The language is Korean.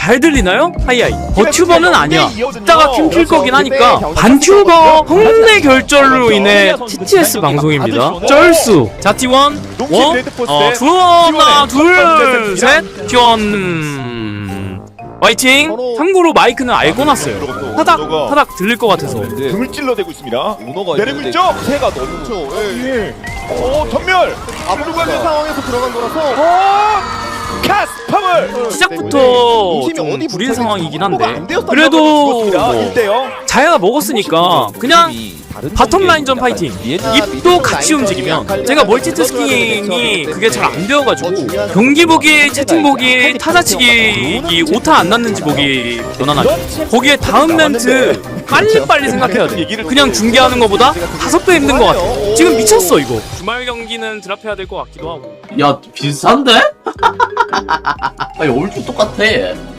잘 들리나요? 하이하이 버튜버는 아니야 이따가 핑킬 거긴 하니까 반튜버 형내 결절로 인해 TTS 방송입니다 쩔수 자 T1 원 어, 두 하나 둘셋 T1 화이팅 참고로 마이크는 알고 놨어요 타닥 타닥 들릴 것 같아서 등을 찔러대고 있습니다. 내리고 있죠? 새가 너무 그렇죠. 예. 예. 오 전멸. 앞으로 가는 상황에서 들어간 거라서 오 카스팜을. 시작부터 이 팀이 좀 붙어있는지 상황이긴 한데. 그래도. 뭐 1대0. 자야가 먹었으니까 그냥 바텀 라인전 파이팅. 입도 같이 움직이면 제가 멀티 태스킹이 그게 잘 안 되어가지고 경기 보기 채팅 보기 타자치기 오타 안 났는지 보기 변환하죠. 거기에 다음 멘트 빨리 빨리 생각해야 돼. 그냥 중계하는 거보다 다섯 배 힘든 것 같아. 지금 미쳤어 이거. 주말 경기는 드랍해야 될 것 같기도 하고. 야 비슷한데? 아니 얼추 똑같아